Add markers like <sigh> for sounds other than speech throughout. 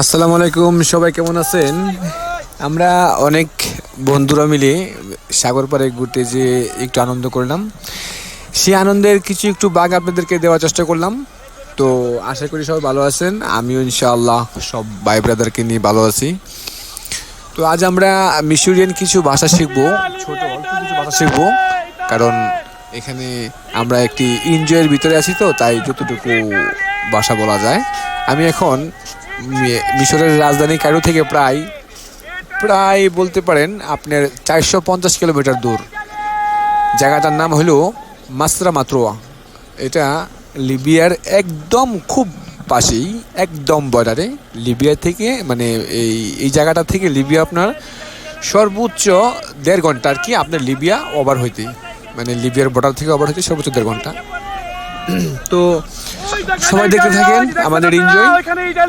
আসসালামু আলাইকুম, সবাই কেমন আছেন? আমরা অনেক বন্ধুরা মিলে সাগর পাড়ে ঘুরতে যে একটু আনন্দ করলাম। সেই আনন্দের কিছু একটু বাঘ আপনাদেরকে দেওয়ার চেষ্টা করলাম। তো আশা করি সবাই ভালো আছেন, আমিও ইনশাআল্লাহ সব ভাই ব্রাদারকে নিয়ে ভালো আছি। তো আজ আমরা মিশরিয়ান কিছু ভাষা শিখব, ছোট অল্প কিছু ভাষা শিখব, কারণ এখানে আমরা একটি এনজয়ের ভিতরে আছি তো, তাই যতটুকু ভাষা বলা যায়। আমি এখন মিশরের রাজধানী কায়রো থেকে প্রায় প্রায় বলতে পারেন আপনার চারশো পঞ্চাশ কিলোমিটার দূর। জায়গাটার নাম হলো মাসরা মাত্রোয়া। এটা লিবিয়ার একদম খুব পাশেই, একদম বর্ডারে। লিবিয়া থেকে মানে এই এই জায়গাটা থেকে লিবিয়া আপনার সর্বোচ্চ দেড় ঘণ্টা আর কি আপনার লিবিয়া ওভার হইতে মানে লিবিয়ার বর্ডার থেকে ওভার হইতে সর্বোচ্চ দেড় ঘণ্টা। <clears throat> তো সবাই দেখতে থাকেন আমাদের এনজয়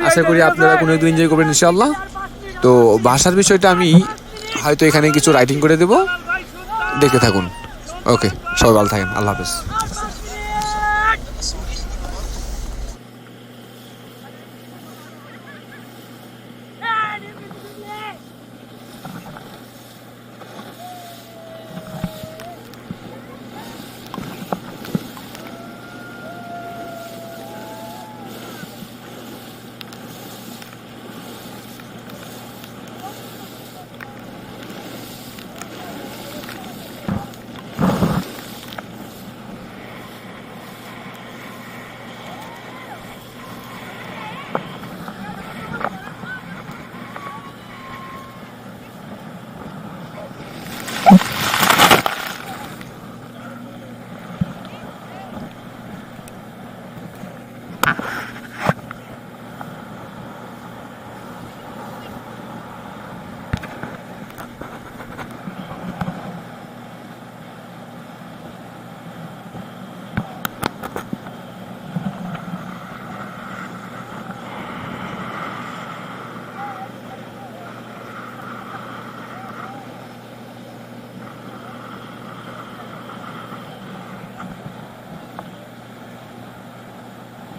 আশা করি আপনারা কোনো একটু এনজয় করবেন ইনশাল্লাহ তো ভাষার বিষয়টা আমি হয়তো এখানে কিছু রাইটিং করে দেব। দেখে থাকুন। ওকে সবাই ভালো থাকেন। আল্লাহ হাফেজ।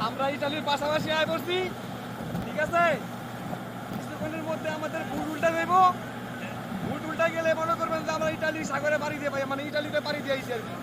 আমরা ইটালির পাশাপাশি আয় করছি। ঠিক আছে? কিছুক্ষণের মধ্যে আমাদের ভুল উল্টা দেবো ভুল উল্টা গেলে মনে করবেন যে আমরা ইটালি সাগরে পাড়ি দিয়ে মানে ইটালিতে পাড়ি দিয়ে আইছি আর কি।